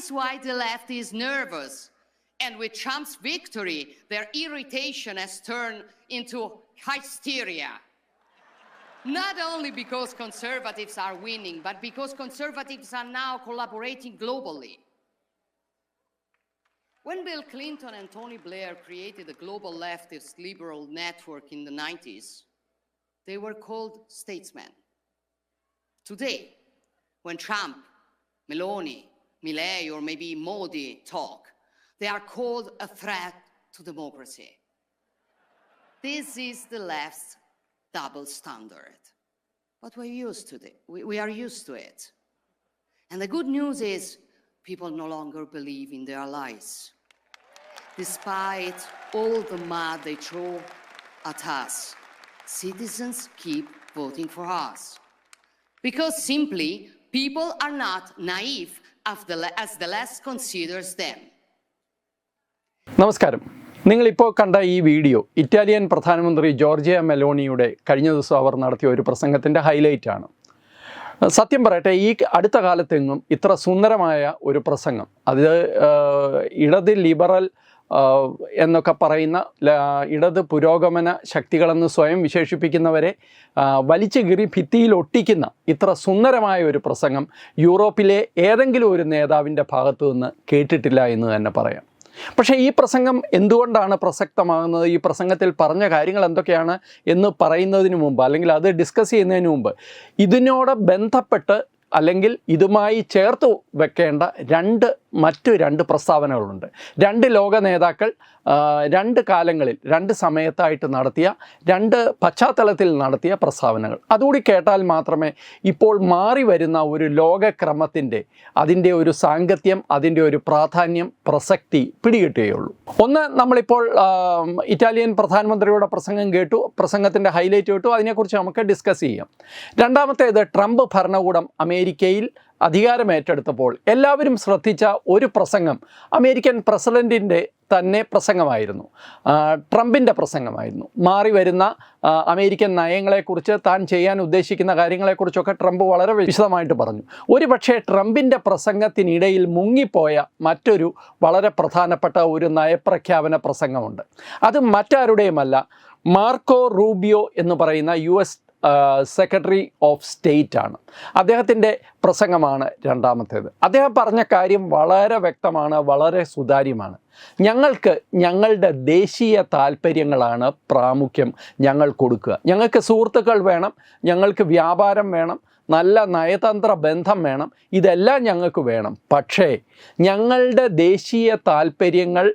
is why the left is nervous. And with Trump's victory, their irritation has turned into hysteria. Not only because conservatives are winning, but because conservatives are now collaborating globally. When Bill Clinton and Tony Blair created the global leftist liberal network in the 90s, they were called statesmen. Today, when Trump, Meloni, Milley, or maybe Modi talk, they are called a threat to democracy. This is the left's double standard. But we're used to it. We, we are used to it. And the good news is people no longer believe in their lies. Despite all the mud they throw at us, citizens keep voting for us. Because simply, people are not naive as the, less considers them. നമസ്കാരം നിങ്ങളിപ്പോൾ കണ്ട ഈ video Italian പ്രധാനമന്ത്രി Giorgia മെലോണിയുടെ കഴിഞ്ഞ ദിവസം അവർ നടത്തിയ ഒരു പ്രസംഗത്തിന്റെ ഹൈലൈറ്റ് ആണ് സത്യം പറയട്ടെ ഈ അടുത്ത കാലത്തെങ്ങും ഇത്ര സുന്ദരമായ ഒരു പ്രസംഗം അത് ഇടത് ലിബറൽ എന്നൊക്കെ പറയുന്ന ഇടത് പുരോഗമന ശക്തികളെന്ന് സ്വയം വിശേഷിപ്പിക്കുന്നവരെ വലിച്ചു കീറി ഭിത്തിയിൽ ഒട്ടിക്കുന്ന ഇത്ര സുന്ദരമായ ഒരു പ്രസംഗം യൂറോപ്പിലെ ഏതെങ്കിലും ഒരു നേതാവിന്റെ ഭാഗത്തു നിന്ന് കേട്ടിട്ടില്ല എന്ന് തന്നെ പറയാം. പക്ഷേ ഈ പ്രസംഗം എന്തുകൊണ്ടാണ് പ്രസക്തമാകുന്നത്? ഈ പ്രസംഗത്തിൽ പറഞ്ഞ കാര്യങ്ങൾ എന്തൊക്കെയാണ് എന്ന് പറയുന്നതിന് മുമ്പ് അല്ലെങ്കിൽ അത് ഡിസ്കസ് ചെയ്യുന്നതിന് മുമ്പ് ഇതിനോട് ബന്ധപ്പെട്ട് അല്ലെങ്കിൽ ഇതുമായി ചേർത്ത് വെക്കേണ്ട രണ്ട് മറ്റു രണ്ട് പ്രസ്താവനകളുണ്ട്. രണ്ട് ലോക നേതാക്കൾ രണ്ട് കാലങ്ങളിൽ രണ്ട് സമയത്തായിട്ട് നടത്തിയ രണ്ട് പശ്ചാത്തലത്തിൽ നടത്തിയ പ്രസ്താവനകൾ. അതുകൂടി കേട്ടാൽ മാത്രമേ ഇപ്പോൾ മാറി വരുന്ന ഒരു ലോകക്രമത്തിന്റെ അതിന്റെ ഒരു സാങ്കത്യം അതിന്റെ ഒരു പ്രാധാന്യം പ്രസക്തി പിടികിട്ടുകയുള്ളൂ. ഒന്ന് നമ്മളിപ്പോൾ ഇറ്റാലിയൻ പ്രധാനമന്ത്രിയുടെ പ്രസംഗം കേട്ടു പ്രസംഗത്തിന്റെ ഹൈലൈറ്റ് കേട്ടു അതിനെക്കുറിച്ച് നമുക്ക് ഡിസ്കസ് ചെയ്യാം. രണ്ടാമത്തേത് ട്രംപ് ഭരണകൂടം അമേരിക്കയിൽ അധികാരമേറ്റെടുത്തപ്പോൾ എല്ലാവരും ശ്രദ്ധിച്ച ഒരു പ്രസംഗം അമേരിക്കൻ പ്രസിഡന്റിന്റെ തന്നെ പ്രസംഗമായിരുന്നു. ട്രംപിന്റെ പ്രസംഗമായിരുന്നു. മാറി വരുന്ന അമേരിക്കൻ നയങ്ങളെക്കുറിച്ച് താൻ ചെയ്യാൻ ഉദ്ദേശിക്കുന്ന കാര്യങ്ങളെക്കുറിച്ചൊക്കെ ട്രംപ് വളരെ വിശദമായിട്ട് പറഞ്ഞു. ഒരു പക്ഷേ ട്രംപിന്റെ പ്രസംഗത്തിനിടയിൽ മുങ്ങിപ്പോയ മറ്റൊരു വളരെ പ്രധാനപ്പെട്ട ഒരു നയപ്രഖ്യാപന പ്രസംഗമുണ്ട്. അത് മറ്റാരുടെയുമല്ല മാർക്കോ റൂബിയോ എന്ന് പറയുന്ന U S secretary of state ആണ്. അദ്ദേഹത്തിന്റെ പ്രസംഗമാണ് രണ്ടാമത്തേത്. അദ്ദേഹം പറഞ്ഞ കാര്യം വളരെ വ്യക്തമാണ് വളരെ സുതാര്യമാണ്. ഞങ്ങൾക്ക് ഞങ്ങളുടെ ദേശീയ താല്പര്യങ്ങളാണ് പ്രാമുഖ്യം ഞങ്ങൾ കൊടുക്കുക. ഞങ്ങൾക്ക് സുഹൃത്തുക്കൾ വേണം ഞങ്ങൾക്ക് വ്യാപാരം വേണം നല്ല നയതന്ത്ര ബന്ധം വേണം ഇതെല്ലാം ഞങ്ങൾക്ക് വേണം. പക്ഷേ ഞങ്ങളുടെ ദേശീയ താല്പര്യങ്ങൾ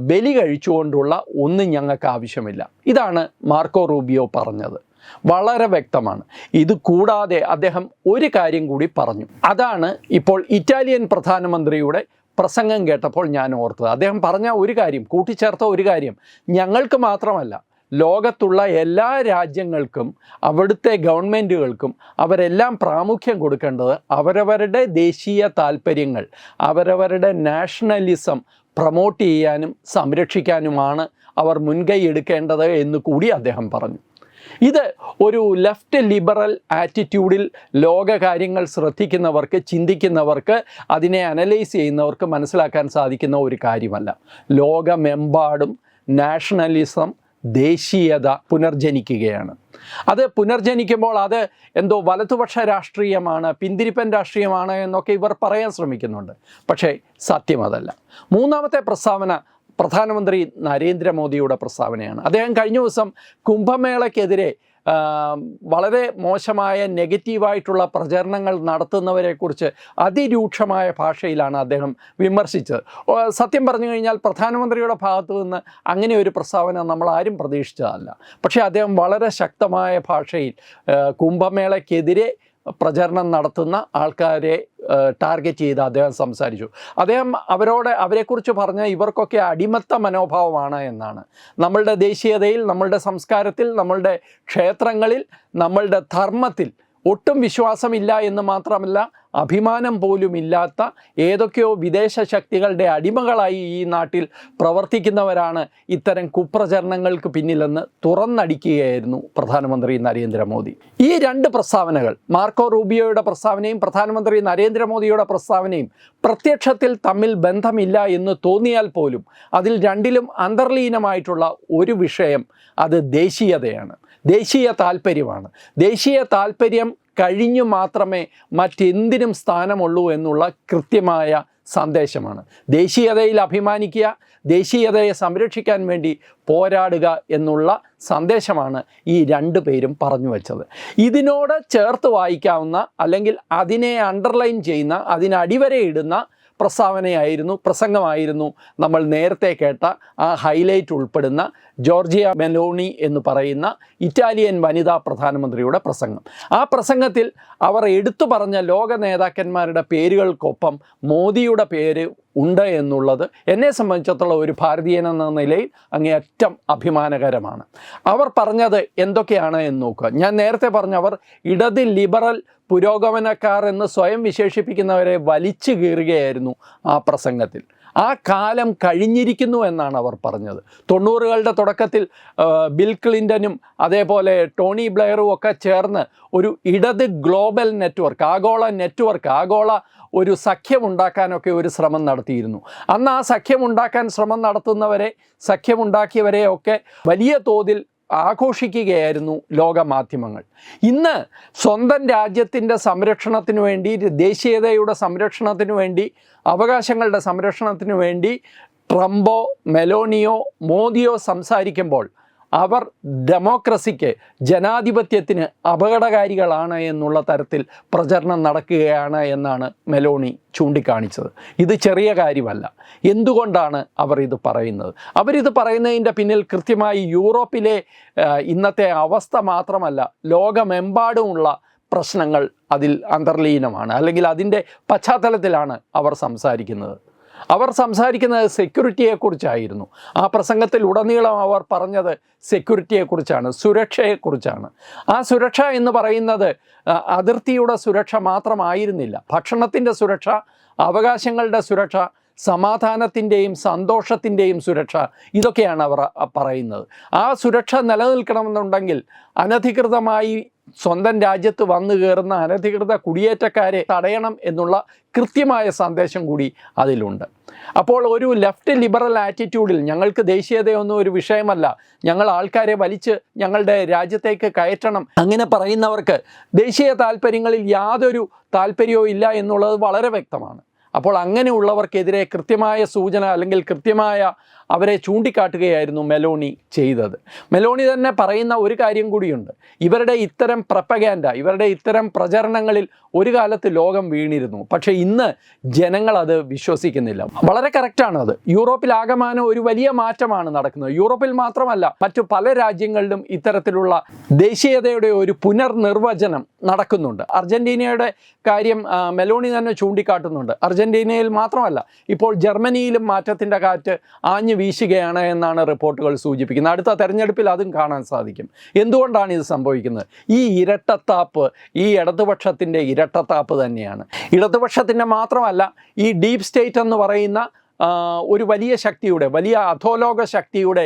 ബലി കഴിച്ചുകൊണ്ടുള്ള ഒന്നും ഞങ്ങൾക്ക് ആവശ്യമില്ല. ഇതാണ് മാർക്കോ റൂബിയോ പറഞ്ഞത്. വളരെ വ്യക്തമാണ്. ഇത് കൂടാതെ അദ്ദേഹം ഒരു കാര്യം കൂടി പറഞ്ഞു. അതാണ് ഇപ്പോൾ ഇറ്റാലിയൻ പ്രധാനമന്ത്രിയുടെ പ്രസംഗം കേട്ടപ്പോൾ ഞാൻ ഓർത്തത്. അദ്ദേഹം പറഞ്ഞ ഒരു കാര്യം കൂട്ടിച്ചേർത്ത ഒരു കാര്യം. ഞങ്ങൾക്ക് മാത്രമല്ല ലോകത്തുള്ള എല്ലാ രാജ്യങ്ങൾക്കും അവിടുത്തെ ഗവൺമെന്റുകൾക്കും അവരെല്ലാം പ്രാമുഖ്യം കൊടുക്കേണ്ടത് അവരവരുടെ ദേശീയ താല്പര്യങ്ങൾ അവരവരുടെ നാഷണലിസം പ്രൊമോട്ട് ചെയ്യാനും സംരക്ഷിക്കാനുമാണ് അവർ മുൻകൈ എടുക്കേണ്ടത് എന്ന് കൂടി അദ്ദേഹം പറഞ്ഞു. ഇത് ഒരു ലെഫ്റ്റ് ലിബറൽ ആറ്റിറ്റ്യൂഡിൽ ലോകകാര്യങ്ങൾ ശ്രദ്ധിക്കുന്നവർക്ക് ചിന്തിക്കുന്നവർക്ക് അതിനെ അനലൈസ് ചെയ്യുന്നവർക്ക് മനസ്സിലാക്കാൻ സാധിക്കുന്ന ഒരു കാര്യമല്ല. ലോകമെമ്പാടും നാഷണലിസം ദേശീയത പുനർജനിക്കുകയാണ്. അത് പുനർജനിക്കുമ്പോൾ അത് എന്തോ വലതുപക്ഷ രാഷ്ട്രീയമാണ് പിന്തിരിപ്പൻ രാഷ്ട്രീയമാണ് എന്നൊക്കെ ഇവർ പറയാൻ ശ്രമിക്കുന്നുണ്ട്. പക്ഷേ സത്യം അതല്ല. മൂന്നാമത്തെ പ്രസ്താവന പ്രധാനമന്ത്രി നരേന്ദ്രമോദിയുടെ പ്രസ്താവനയാണ്. അദ്ദേഹം കഴിഞ്ഞ ദിവസം കുംഭമേളയ്ക്കെതിരെ വളരെ മോശമായ നെഗറ്റീവായിട്ടുള്ള പ്രചരണങ്ങൾ നടത്തുന്നവരെക്കുറിച്ച് അതിരൂക്ഷമായ ഭാഷയിലാണ് അദ്ദേഹം വിമർശിച്ചത്. സത്യം പറഞ്ഞു കഴിഞ്ഞാൽ പ്രധാനമന്ത്രിയുടെ ഭാഗത്തു നിന്ന് അങ്ങനെ ഒരു പ്രസ്താവന നമ്മൾ ആരും പ്രതീക്ഷിച്ചതല്ല. പക്ഷേ അദ്ദേഹം വളരെ ശക്തമായ ഭാഷയിൽ കുംഭമേളയ്ക്കെതിരെ പ്രചരണം നടത്തുന്ന ആൾക്കാരെ ടാർഗറ്റ് ചെയ്ത് അദ്ദേഹം സംസാരിച്ചു. അദ്ദേഹം അവരോട് അവരെക്കുറിച്ച് പറഞ്ഞ ഇവർക്കൊക്കെ അടിമത്ത മനോഭാവമാണ് എന്നാണ്. നമ്മളുടെ ദേശീയതയിൽ നമ്മളുടെ സംസ്കാരത്തിൽ നമ്മളുടെ ക്ഷേത്രങ്ങളിൽ നമ്മളുടെ ധർമ്മത്തിൽ ഒട്ടും വിശ്വാസമില്ല എന്ന് മാത്രമല്ല അഭിമാനം പോലും ഇല്ലാത്ത ഏതൊക്കെയോ വിദേശ ശക്തികളുടെ അടിമകളായി ഈ നാട്ടിൽ പ്രവർത്തിക്കുന്നവരാണ് ഇത്തരം കുപ്രചരണങ്ങൾക്ക് പിന്നിലെന്ന് തുറന്നടിക്കുകയായിരുന്നു പ്രധാനമന്ത്രി നരേന്ദ്രമോദി. ഈ രണ്ട് പ്രസ്താവനകൾ മാർക്കോ റൂബിയോയുടെ പ്രസ്താവനയും പ്രധാനമന്ത്രി നരേന്ദ്രമോദിയുടെ പ്രസ്താവനയും പ്രത്യക്ഷത്തിൽ തമ്മിൽ ബന്ധമില്ല എന്ന് തോന്നിയാൽ പോലും അതിൽ രണ്ടിലും അന്തർലീനമായിട്ടുള്ള ഒരു വിഷയം അത് ദേശീയതയാണ്. ദേശീയ താല്പര്യമാണ്. ദേശീയ താല്പര്യം കഴിഞ്ഞു മാത്രമേ മറ്റെന്തിനും സ്ഥാനമുള്ളൂ എന്നുള്ള കൃത്യമായ സന്ദേശമാണ്. ദേശീയതയിൽ അഭിമാനിക്കുക ദേശീയതയെ സംരക്ഷിക്കാൻ വേണ്ടി പോരാടുക എന്നുള്ള സന്ദേശമാണ് ഈ രണ്ട് പേരും പറഞ്ഞു വച്ചത്. ഇതിനോട് ചേർത്ത് വായിക്കാവുന്ന അല്ലെങ്കിൽ അതിനെ അണ്ടർലൈൻ ചെയ്യുന്ന അതിനടിവരയിടുന്ന പ്രസ്താവനയായിരുന്നു പ്രസംഗമായിരുന്നു നമ്മൾ നേരത്തെ കേട്ട ആ ഹൈലൈറ്റ് ഉൾപ്പെടുന്ന ജോർജിയ മെലോണി എന്ന് പറയുന്ന ഇറ്റാലിയൻ വനിതാ പ്രധാനമന്ത്രിയുടെ പ്രസംഗം. ആ പ്രസംഗത്തിൽ അവർ എടുത്തു പറഞ്ഞ ലോക നേതാക്കന്മാരുടെ പേരുകൾക്കൊപ്പം മോദിയുടെ പേര് ഉണ്ട് എന്നുള്ളത് എന്നെ സംബന്ധിച്ചിടത്തോളം ഒരു ഭാരതീയൻ എന്ന നിലയിൽ അങ്ങേയറ്റം അഭിമാനകരമാണ്. അവർ പറഞ്ഞത് എന്തൊക്കെയാണ് എന്ന് നോക്കുക. ഞാൻ നേരത്തെ പറഞ്ഞ അവർ ഇടത് ലിബറൽ പുരോഗമനക്കാർ എന്ന് സ്വയം വിശേഷിപ്പിക്കുന്നവരെ വലിച്ചു കീറുകയായിരുന്നു ആ പ്രസംഗത്തിൽ. ആ കാലം കഴിഞ്ഞിരിക്കുന്നു എന്നാണ് അവർ പറഞ്ഞത്. തൊണ്ണൂറുകളുടെ തുടക്കത്തിൽ ബിൽ ക്ലിന്റനും അതേപോലെ ടോണി ബ്ലെയറും ഒക്കെ ചേർന്ന് ഒരു ഇടത് ഗ്ലോബൽ നെറ്റ്വർക്ക് ആഗോള നെറ്റ്വർക്ക് ആഗോള ഒരു സഖ്യമുണ്ടാക്കാനൊക്കെ ഒരു ശ്രമം നടത്തിയിരുന്നു. അന്ന് ആ സഖ്യമുണ്ടാക്കാൻ ശ്രമം നടത്തുന്നവരെ സഖ്യമുണ്ടാക്കിയവരെ ഒക്കെ വലിയ തോതിൽ ആഘോഷിക്കുകയായിരുന്നു ലോകമാധ്യമങ്ങൾ. ഇന്ന് സ്വന്തം രാജ്യത്തിന്റെ സംരക്ഷണത്തിനു വേണ്ടി ദേശീയതയുടെ സംരക്ഷണത്തിനു വേണ്ടി അവകാശങ്ങളുടെ സംരക്ഷണത്തിനു വേണ്ടി ട്രംപോ മെലോണിയോ മോദിയോ സംസാരിക്കുമ്പോൾ അവർ ഡെമോക്രസിക്ക് ജനാധിപത്യത്തിന് അപകടകാരികളാണ് എന്നുള്ള തരത്തിൽ പ്രചരണം നടക്കുകയാണ് എന്നാണ് മെലോണി ചൂണ്ടിക്കാണിച്ചത്. ഇത് ചെറിയ കാര്യമല്ല. എന്തുകൊണ്ടാണ് അവർ ഇത് പറയുന്നത്? അവരിത് പറയുന്നതിന്റെ പിന്നിൽ കൃത്യമായി യൂറോപ്പിലെ ഇന്നത്തെ അവസ്ഥ മാത്രമല്ല ലോകമെമ്പാടുമുള്ള പ്രശ്നങ്ങൾ അതിൽ അന്തർലീനമാണ്. അല്ലെങ്കിൽ അതിന്റെ പശ്ചാത്തലത്തിലാണ് അവർ സംസാരിക്കുന്നത്. അവർ സംസാരിക്കുന്നത് സെക്യൂരിറ്റിയെക്കുറിച്ചായിരുന്നു. ആ പ്രസംഗത്തിൽ ഉടനീളം അവർ പറഞ്ഞത് സെക്യൂരിറ്റിയെക്കുറിച്ചാണ് സുരക്ഷയെക്കുറിച്ചാണ്. ആ സുരക്ഷ എന്ന് പറയുന്നത് അതിർത്തിയുടെ സുരക്ഷ മാത്രമായിരുന്നില്ല. ഭക്ഷണത്തിന്റെ സുരക്ഷ അവകാശങ്ങളുടെ സുരക്ഷ സമാധാനത്തിന്റെയും സന്തോഷത്തിന്റെയും സുരക്ഷ ഇതൊക്കെയാണ് അവർ പറയുന്നത്. ആ സുരക്ഷ നിലനിൽക്കണമെന്നുണ്ടെങ്കിൽ അനധികൃതമായി സ്വന്തം രാജ്യത്ത് വന്നു കയറുന്ന അനധികൃത കുടിയേറ്റക്കാരെ തടയണം എന്നുള്ള കൃത്യമായ സന്ദേശം കൂടി അതിലുണ്ട്. അപ്പോൾ ഒരു ലെഫ്റ്റ് ലിബറൽ ആറ്റിറ്റ്യൂഡിൽ ഞങ്ങൾക്ക് ദേശീയതയൊന്നും ഒരു വിഷയമല്ല. ഞങ്ങൾ ആൾക്കാരെ വലിച്ച് ഞങ്ങളുടെ രാജ്യത്തേക്ക് കയറ്റണം. അങ്ങനെ പറയുന്നവർക്ക് ദേശീയ താല്പര്യങ്ങളിൽ യാതൊരു താല്പര്യവും ഇല്ല എന്നുള്ളത് വളരെ വ്യക്തമാണ്. അപ്പോൾ അങ്ങനെയുള്ളവർക്കെതിരെ കൃത്യമായ സൂചന അല്ലെങ്കിൽ കൃത്യമായ അവരെ ചൂണ്ടിക്കാട്ടുകയായിരുന്നു മെലോണി ചെയ്തത്. മെലോണി തന്നെ പറയുന്ന ഒരു കാര്യം കൂടിയുണ്ട്. ഇവരുടെ ഇത്തരം പ്രപ്പഗാൻഡ ഇവരുടെ ഇത്തരം പ്രചരണങ്ങളിൽ ഒരു കാലത്ത് ലോകം വീണിരുന്നു. പക്ഷേ ഇന്ന് ജനങ്ങൾ അത് വിശ്വസിക്കുന്നില്ല. വളരെ കറക്റ്റാണ് അത് യൂറോപ്പിൽ ആകമാനം ഒരു വലിയ മാറ്റമാണ് നടക്കുന്നത്. യൂറോപ്പിൽ മാത്രമല്ല മറ്റു പല രാജ്യങ്ങളിലും ഇത്തരത്തിലുള്ള ദേശീയതയുടെ ഒരു പുനർനിർവചനം നടക്കുന്നുണ്ട്. അർജന്റീനയുടെ കാര്യം മെലോണി തന്നെ ചൂണ്ടിക്കാട്ടുന്നുണ്ട്. അർജന്റീനയിൽ മാത്രമല്ല ഇപ്പോൾ ജർമ്മനിയിലും മാറ്റത്തിന്റെ കാറ്റ് ആഞ്ഞു വീശുകയാണ് എന്നാണ് റിപ്പോർട്ടുകൾ സൂചിപ്പിക്കുന്നത്. അടുത്ത തെരഞ്ഞെടുപ്പിൽ അതും കാണാൻ സാധിക്കും. എന്തുകൊണ്ടാണ് ഇത് സംഭവിക്കുന്നത്? ഈ ഇരട്ടത്താപ്പ് ഈ ഇടതുപക്ഷത്തിന്റെ ഇരട്ടത്താപ്പ് തന്നെയാണ്. ഇടതുപക്ഷത്തിന്റെ മാത്രമല്ല ഈ ഡീപ് സ്റ്റേറ്റ് എന്ന് പറയുന്ന ഒരു വലിയ ശക്തിയുടെ വലിയ അധോലോക ശക്തിയുടെ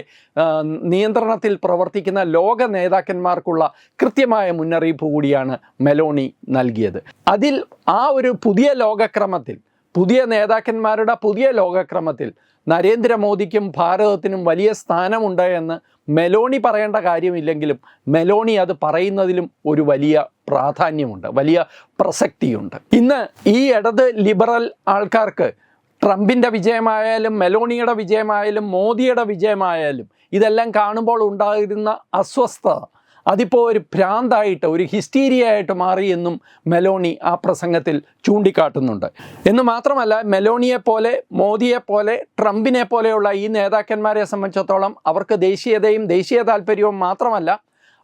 നിയന്ത്രണത്തിൽ പ്രവർത്തിക്കുന്ന ലോക നേതാക്കന്മാർക്കുള്ള കൃത്യമായ മുന്നറിയിപ്പ് കൂടിയാണ് മെലോണി നൽകിയത്. അതിൽ ആ ഒരു പുതിയ ലോകക്രമത്തിൽ പുതിയ നേതാക്കന്മാരുടെ പുതിയ ലോകക്രമത്തിൽ നരേന്ദ്രമോദിക്കും ഭാരതത്തിനും വലിയ സ്ഥാനമുണ്ട് എന്ന് മെലോണി പറയേണ്ട കാര്യമില്ലെങ്കിലും മെലോണി അത് പറയുന്നതിലും ഒരു വലിയ പ്രാധാന്യമുണ്ട് വലിയ പ്രസക്തിയുണ്ട്. ഇന്ന് ഈ ഇടത് ലിബറൽ ആൾക്കാർക്ക് ട്രംപിന്റെ വിജയമായാലും മെലോണിയുടെ വിജയമായാലും മോദിയുടെ വിജയമായാലും ഇതെല്ലാം കാണുമ്പോൾ ഉണ്ടായിരുന്ന അസ്വസ്ഥത അതിപ്പോൾ ഒരു ഭ്രാന്തായിട്ട് ഒരു ഹിസ്റ്റീരിയ ആയിട്ട് മാറി എന്നും മെലോണി ആ പ്രസംഗത്തിൽ ചൂണ്ടിക്കാട്ടുന്നുണ്ട്. എന്ന് മാത്രമല്ല മെലോണിയെ പോലെ മോദിയെ പോലെ ട്രംപിനെ പോലെയുള്ള ഈ നേതാക്കന്മാരെ സംബന്ധിച്ചിടത്തോളം അവർക്ക് ദേശീയതയും ദേശീയ താല്പര്യവും മാത്രമല്ല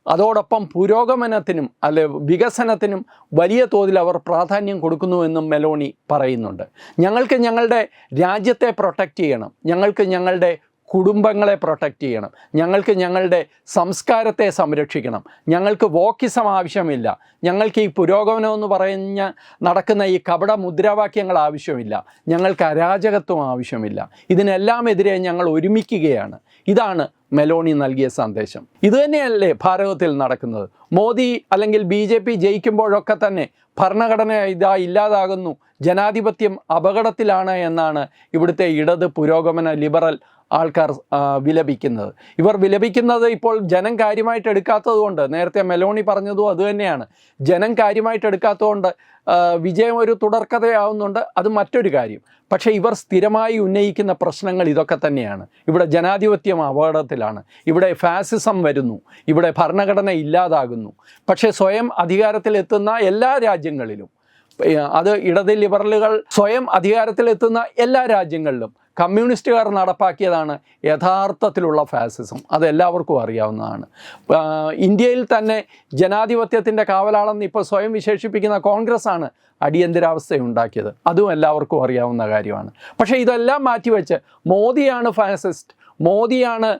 അതോടൊപ്പം പുരോഗമനത്തിനും അല്ലെ വികസനത്തിനും വലിയ തോതിൽ അവർ പ്രാധാന്യം കൊടുക്കുന്നുവെന്നും മെലോണി പറയുന്നുണ്ട്. ഞങ്ങൾക്ക് ഞങ്ങളുടെ രാജ്യത്തെ പ്രൊട്ടക്റ്റ് ചെയ്യണം. ഞങ്ങൾക്ക് ഞങ്ങളുടെ കുടുംബങ്ങളെ പ്രൊട്ടക്റ്റ് ചെയ്യണം. ഞങ്ങൾക്ക് ഞങ്ങളുടെ സംസ്കാരത്തെ സംരക്ഷിക്കണം. ഞങ്ങൾക്ക് വോക്കിസം ആവശ്യമില്ല. ഞങ്ങൾക്ക് ഈ പുരോഗമനം എന്ന് പറഞ്ഞ നടക്കുന്ന ഈ കപട മുദ്രാവാക്യങ്ങൾ ആവശ്യമില്ല. ഞങ്ങൾക്ക് അരാജകത്വം ആവശ്യമില്ല. ഇതിനെല്ലാം എതിരെ ഞങ്ങൾ ഒരുമിക്കുകയാണ്. ഇതാണ് മെലോണി നൽകിയ സന്ദേശം. ഇതുതന്നെയല്ലേ ഭാരതത്തിൽ നടക്കുന്നത്. മോദി അല്ലെങ്കിൽ ബി ജെ പി ജയിക്കുമ്പോഴൊക്കെ തന്നെ ഭരണഘടന ഇതാ ഇല്ലാതാകുന്നു. ജനാധിപത്യം അപകടത്തിലാണ് എന്നാണ് ഇവിടുത്തെ ഇടത് പുരോഗമന ലിബറൽ ആൾക്കാർ വിലപിക്കുന്നത്. ഇവർ വിലപിക്കുന്നത് ഇപ്പോൾ ജനം കാര്യമായിട്ട് എടുക്കാത്തതുകൊണ്ട് നേരത്തെ മെലോണി പറഞ്ഞതും അതുതന്നെയാണ് ജനം കാര്യമായിട്ട് എടുക്കാത്തതുകൊണ്ട് വിജയം ഒരു തുടർക്കഥയാവുന്നുണ്ട്. അത് മറ്റൊരു കാര്യം. പക്ഷേ ഇവർ സ്ഥിരമായി ഉന്നയിക്കുന്ന പ്രശ്നങ്ങൾ ഇതൊക്കെ തന്നെയാണ്. ഇവിടെ ജനാധിപത്യം അപകടത്തിലാണ്. ഇവിടെ ഫാസിസം വരുന്നു. ഇവിടെ ഭരണഘടന ഇല്ലാതാകുന്നു. പക്ഷേ സ്വയം അധികാരത്തിലെത്തുന്ന എല്ലാ രാജ്യങ്ങളിലും അത് ഇടത് ലിബറലുകൾ സ്വയം അധികാരത്തിലെത്തുന്ന എല്ലാ രാജ്യങ്ങളിലും കമ്മ്യൂണിസ്റ്റുകാർ നടപ്പാക്കിയതാണ് യഥാർത്ഥത്തിലുള്ള ഫാസിസം അതെല്ലാവർക്കും അറിയാവുന്നതാണ്. ഇന്ത്യയിൽ തന്നെ ജനാധിപത്യത്തിന്റെ കാവലാളെന്ന് ഇപ്പോൾ സ്വയം വിശേഷിപ്പിക്കുന്ന കോൺഗ്രസ്സാണ് അടിയന്തരാവസ്ഥ ഉണ്ടാക്കിയത് അതും എല്ലാവർക്കും അറിയാവുന്ന കാര്യമാണ്. പക്ഷേ ഇതെല്ലാം മാറ്റിവെച്ച് മോദിയാണ് ഫാസിസ്റ്റ് മോദിയാണ്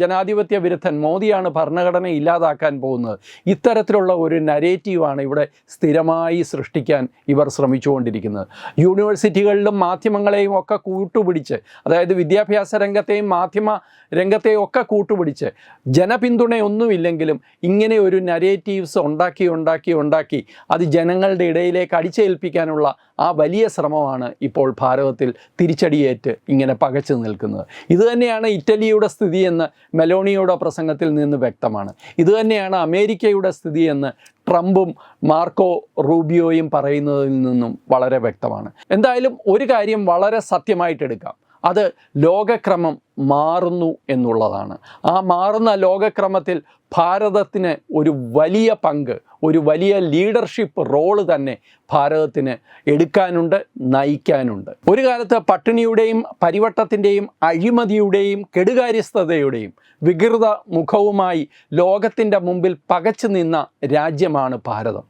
ജനാധിപത്യ വിരുദ്ധൻ മോദിയാണ് ഭരണഘടന ഇല്ലാതാക്കാൻ പോകുന്നത്. ഇത്തരത്തിലുള്ള ഒരു നരേറ്റീവാണ് ഇവിടെ സ്ഥിരമായി സൃഷ്ടിക്കാൻ ഇവർ ശ്രമിച്ചുകൊണ്ടിരിക്കുന്നത്. യൂണിവേഴ്സിറ്റികളിലും മാധ്യമങ്ങളെയും ഒക്കെ കൂട്ടുപിടിച്ച് അതായത് വിദ്യാഭ്യാസ രംഗത്തെയും മാധ്യമ രംഗത്തെയും ഒക്കെ കൂട്ടുപിടിച്ച് ജനപിന്തുണയൊന്നുമില്ലെങ്കിലും ഇങ്ങനെ ഒരു നരേറ്റീവ്സ് ഉണ്ടാക്കി ഉണ്ടാക്കി ഉണ്ടാക്കി അത് ജനങ്ങളുടെ ഇടയിലേക്ക് അടിച്ചേൽപ്പിക്കാനുള്ള ആ വലിയ ശ്രമമാണ് ഇപ്പോൾ ഭാരതത്തിൽ തിരിച്ചടിയേറ്റ് ഇങ്ങനെ പകച്ചു നിൽക്കുന്നത്. ഇതുതന്നെയാണ് ഇറ്റലിയുടെ സ്ഥിതിയെന്ന് മെലോണിയുടെ പ്രസംഗത്തിൽ നിന്ന് വ്യക്തമാണ്. ഇതുതന്നെയാണ് അമേരിക്കയുടെ സ്ഥിതിയെന്ന് ട്രംപും മാർക്കോ റൂബിയോയും പറയുന്നതിൽ നിന്നും വളരെ വ്യക്തമാണ്. എന്തായാലും ഒരു കാര്യം വളരെ സത്യമായിട്ട് എടുക്കാം. അത് ലോകക്രമം മാറുന്നു എന്നുള്ളതാണ്. ആ മാറുന്ന ലോകക്രമത്തിൽ ഭാരതത്തിന് ഒരു വലിയ പങ്ക് ഒരു വലിയ ലീഡർഷിപ്പ് റോൾ തന്നെ ഭാരതത്തിന് എടുക്കാനുണ്ട് നയിക്കാനുണ്ട്. ഒരു കാലത്ത് പട്ടിണിയുടെയും പരിവട്ടത്തിന്റെയും അഴിമതിയുടെയും കെടുകാര്യസ്ഥതയുടെയും വികൃത മുഖവുമായി ലോകത്തിന്റെ മുമ്പിൽ പകച്ചു നിന്ന രാജ്യമാണ് ഭാരതം.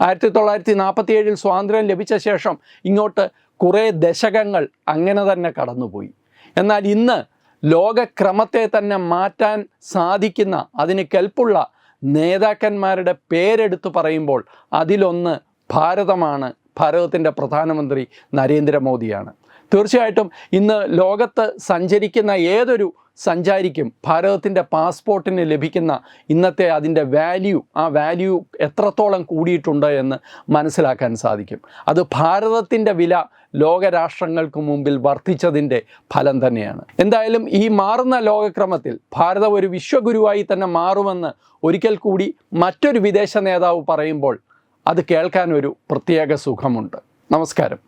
ആയിരത്തി തൊള്ളായിരത്തി നാൽപ്പത്തി ഏഴിൽ സ്വാതന്ത്ര്യം ലഭിച്ച ശേഷം ഇങ്ങോട്ട് കുറേ ദശകങ്ങൾ അങ്ങനെ തന്നെ കടന്നുപോയി. എന്നാൽ ഇന്ന് ലോകക്രമത്തെ തന്നെ മാറ്റാൻ സാധിക്കുന്ന അതിന് കെൽപ്പുള്ള നേതാക്കന്മാരുടെ പേരെടുത്തു പറയുമ്പോൾ അതിലൊന്ന് ഭാരതമാണ്. ഭാരതത്തിന്റെ പ്രധാനമന്ത്രി നരേന്ദ്രമോദിയാണ്. തീർച്ചയായിട്ടും ഇന്ന് ലോകത്ത് സഞ്ചരിക്കുന്ന ഏതൊരു സഞ്ചാരിക്കും. ഭാരതത്തിന്റെ പാസ്പോർട്ടിന് ലഭിക്കുന്ന ഇന്നത്തെ അതിന്റെ വാല്യൂ ആ വാല്യൂ എത്രത്തോളം കൂടിയിട്ടുണ്ട് എന്ന് മനസ്സിലാക്കാൻ സാധിക്കും. അത് ഭാരതത്തിന്റെ വില ലോകരാഷ്ട്രങ്ങൾക്ക് മുമ്പിൽ വർദ്ധിച്ചതിന്റെ ഫലം തന്നെയാണ്. എന്തായാലും ഈ മാറുന്ന ലോകക്രമത്തിൽ ഭാരതം ഒരു വിശ്വഗുരുവായി തന്നെ മാറുമെന്ന് ഒരിക്കൽ കൂടി മറ്റൊരു വിദേശ നേതാവ് പറയുമ്പോൾ അത് കേൾക്കാൻ ഒരു പ്രത്യേക സുഖമുണ്ട്. നമസ്കാരം.